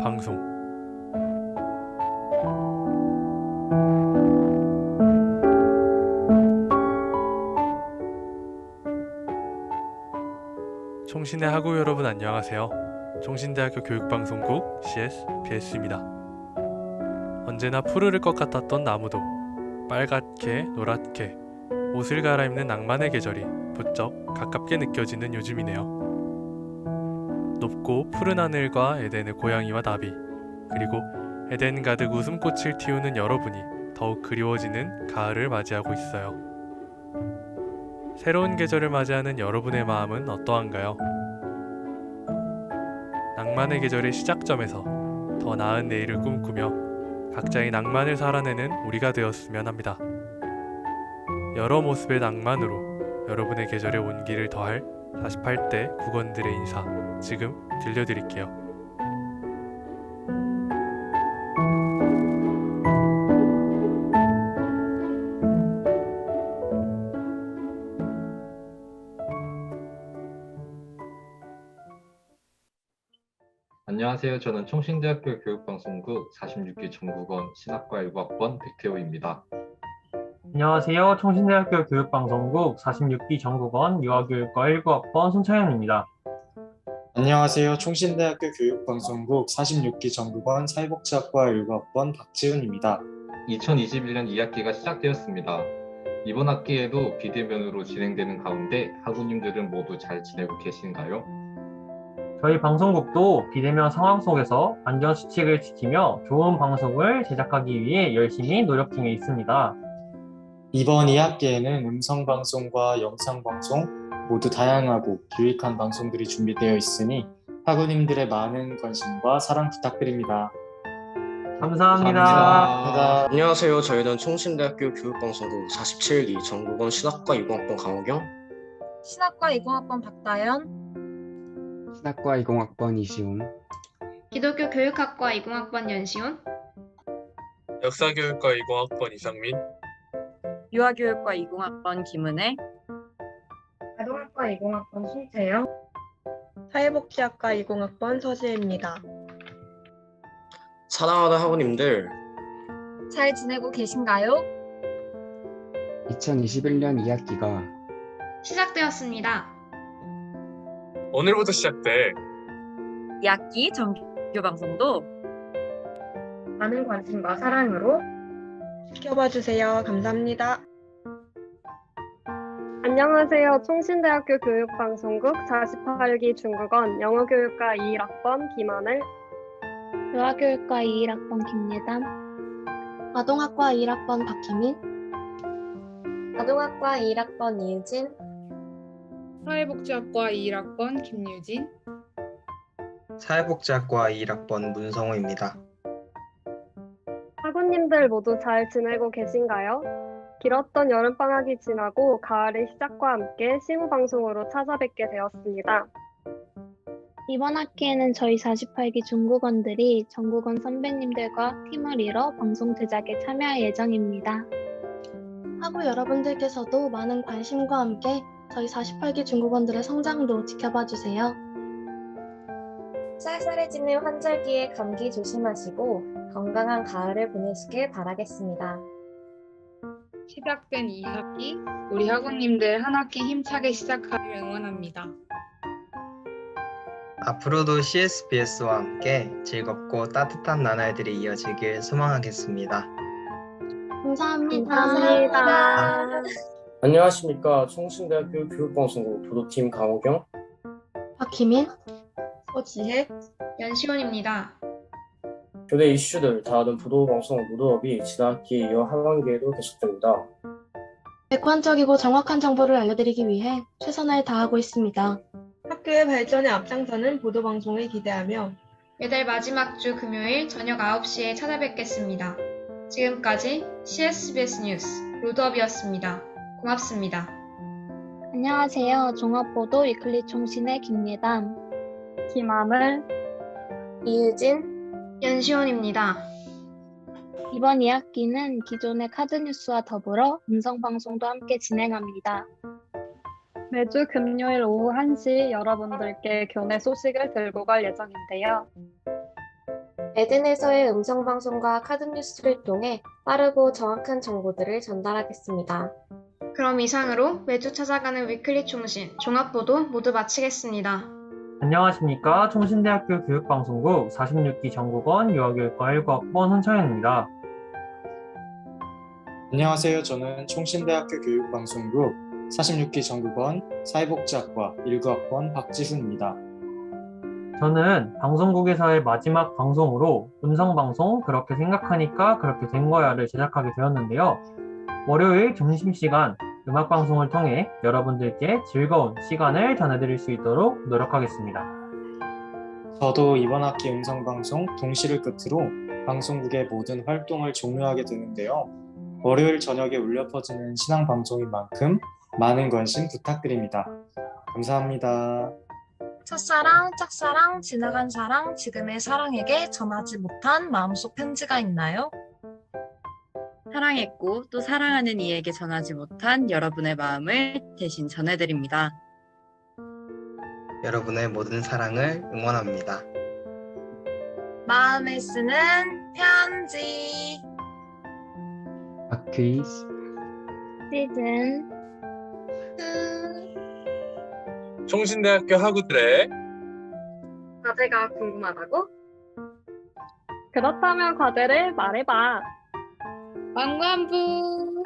방송 정신의 학우 여러분 안녕하세요. 정신대학교 교육방송국 CS BS입니다. 언제나 푸르를 것 같았던 나무도 빨갛게 노랗게 옷을 갈아입는 낭만의 계절이 부쩍 가깝게 느껴지는 요즘이네요. 높고 푸른 하늘과 에덴의 고양이와 나비 그리고 에덴 가득 웃음꽃을 틔우는 여러분이 더욱 그리워지는 가을을 맞이하고 있어요. 새로운 계절을 맞이하는 여러분의 마음은 어떠한가요? 낭만의 계절의 시작점에서 더 나은 내일을 꿈꾸며 각자의 낭만을 살아내는 우리가 되었으면 합니다. 여러 모습의 낭만으로 여러분의 계절의 온기를 더할 48대 국원들의 인사 지금 들려드릴게요. 안녕하세요. 저는 총신대학교 교육방송국 46기 전국원 신학과 1학번 백태호입니다. 안녕하세요. 총신대학교 교육방송국 46기 전국원 유아교육과 19학번 손창현입니다. 안녕하세요. 총신대학교 교육방송국 46기 전국원 사회복지학과 1학번 박지훈입니다. 2021년 2학기가 시작되었습니다. 이번 학기에도 비대면으로 진행되는 가운데 학우님들은 모두 잘 지내고 계신가요? 저희 방송국도 비대면 상황 속에서 안전 수칙을 지키며 좋은 방송을 제작하기 위해 열심히 노력 중에 있습니다. 이번 2학기에는 음성방송과 영상방송 모두 다양하고 유익한 방송들이 준비되어 있으니 학우님들의 많은 관심과 사랑 부탁드립니다. 감사합니다. 감사합니다. 안녕하세요. 저희는 총신대학교 교육방송국 47기 전국원 신학과 20학번 강호경. 신학과 20학번 박다연, 신학과 20학번 이시훈, 기독교 교육학과 20학번 연시훈, 역사교육과 20학번 이상민, 유아교육과 20학번 김은혜, 아동학과 20학번 신채영, 사회복지학과 20학번 서지혜입니다. 사랑하는 학우님들, 잘 지내고 계신가요? 2021년 2학기가 시작되었습니다. 오늘부터 시작돼. 2학기 정규 방송도 많은 관심과 사랑으로 지켜봐 주세요. 감사합니다. 안녕하세요. 총신대학교 교육방송국 48기 중국원 영어교육과 21학번 김하늘, 유아교육과 21학번 김예담, 아동학과 21학번 박희민, 아동학과 1학번 이유진, 사회복지학과 21학번 김유진, 사회복지학과 21학번 문성호입니다. 학우님들 모두 잘 지내고 계신가요? 길었던 여름방학이 지나고 가을의 시작과 함께 시무방송으로 찾아뵙게 되었습니다. 이번 학기에는 저희 48기 중국원들이 전국원 선배님들과 팀을 이뤄 방송 제작에 참여할 예정입니다. 하고 여러분들께서도 많은 관심과 함께 저희 48기 중국원들의 성장도 지켜봐 주세요. 쌀쌀해지는 환절기에 감기 조심하시고 건강한 가을을 보내시길 바라겠습니다. 시작된 2학기, 우리 학우님들 한 학기 힘차게 시작하길 응원합니다. 앞으로도 CSBS와 함께 즐겁고 따뜻한 나날들이 이어지길 소망하겠습니다. 감사합니다. 감사합니다. 안녕하십니까. 총신대학교 교육방송국 보도팀 강호경. 박희민, 서지혜, 연시훈입니다. 교내 이슈들 다루는 보도방송 무도업이 지난 학기 이어 하반기에도 계속됩니다. 객관적이고 정확한 정보를 알려드리기 위해 최선을 다하고 있습니다. 학교의 발전에 앞장서는 보도방송을 기대하며 매달 마지막 주 금요일 저녁 9시에 찾아뵙겠습니다. 지금까지 CSBS 뉴스 로드업이었습니다. 고맙습니다. 안녕하세요. 종합보도 위클리 총신의 김예담, 김하늘, 이유진, 연시훈입니다. 이번 2학기는 기존의 카드뉴스와 더불어 음성방송도 함께 진행합니다. 매주 금요일 오후 1시 여러분들께 교내 소식을 들고 갈 예정인데요. 에덴에서의 음성방송과 카드뉴스를 통해 빠르고 정확한 정보들을 전달하겠습니다. 그럼 이상으로 매주 찾아가는 위클리 총신, 종합보도 모두 마치겠습니다. 안녕하십니까. 총신대학교 교육방송국 46기 정국원 유아교육과 19학번 hun철현입니다. 안녕하세요. 저는 총신대학교 교육방송국 46기 전국원 사회복지학과 19학번 박지훈입니다. 저는 방송국에서의 마지막 방송으로 음성방송 그렇게 생각하니까 그렇게 된 거야를 제작하게 되었는데요. 월요일 점심시간 음악 방송을 통해 여러분들께 즐거운 시간을 전해드릴 수 있도록 노력하겠습니다. 저도 이번 학기 음성 방송 동시를 끝으로 방송국의 모든 활동을 종료하게 되는데요. 월요일 저녁에 울려 퍼지는 신앙 방송인 만큼 많은 관심 부탁드립니다. 감사합니다. 첫사랑, 짝사랑, 지나간 사랑, 지금의 사랑에게 전하지 못한 마음속 편지가 있나요? 사랑했고 또 사랑하는 이에게 전하지 못한 여러분의 마음을 대신 전해드립니다. 여러분의 모든 사랑을 응원합니다. 마음에 쓰는 편지. 아크이스 시즌 총신대학교 학우들의 과제가 궁금하다고? 그렇다면 과제를 말해봐. 왕관부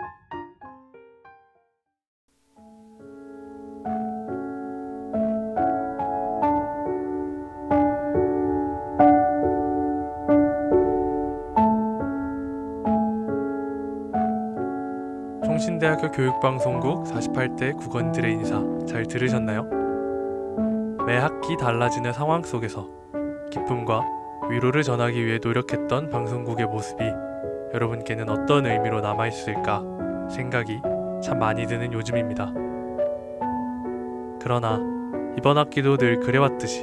총신대학교 교육방송국 48대 국원들의 인사 잘 들으셨나요? 매 학기 달라지는 상황 속에서 기쁨과 위로를 전하기 위해 노력했던 방송국의 모습이 여러분께는 어떤 의미로 남아있을까 생각이 참 많이 드는 요즘입니다. 그러나 이번 학기도 늘 그래왔듯이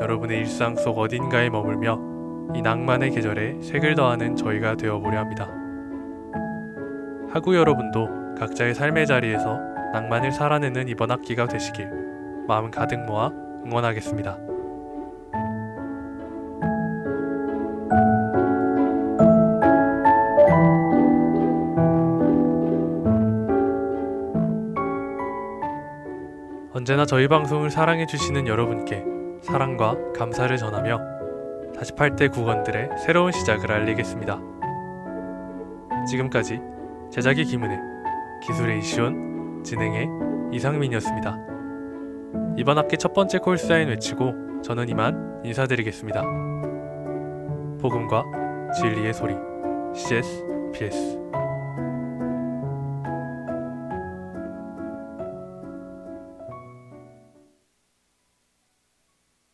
여러분의 일상 속 어딘가에 머물며 이 낭만의 계절에 색을 더하는 저희가 되어보려 합니다. 학우 여러분도 각자의 삶의 자리에서 낭만을 살아내는 이번 학기가 되시길 마음 가득 모아 응원하겠습니다. 언제나 저희 방송을 사랑해 주시는 여러분께 사랑과 감사를 전하며 48대 국원들의 새로운 시작을 알리겠습니다. 지금까지 제작의 김은혜, 기술의 이시온, 진행의 이상민이었습니다. 이번 학기 첫 번째 콜사인 외치고 저는 이만 인사드리겠습니다. 복음과 진리의 소리 CS PS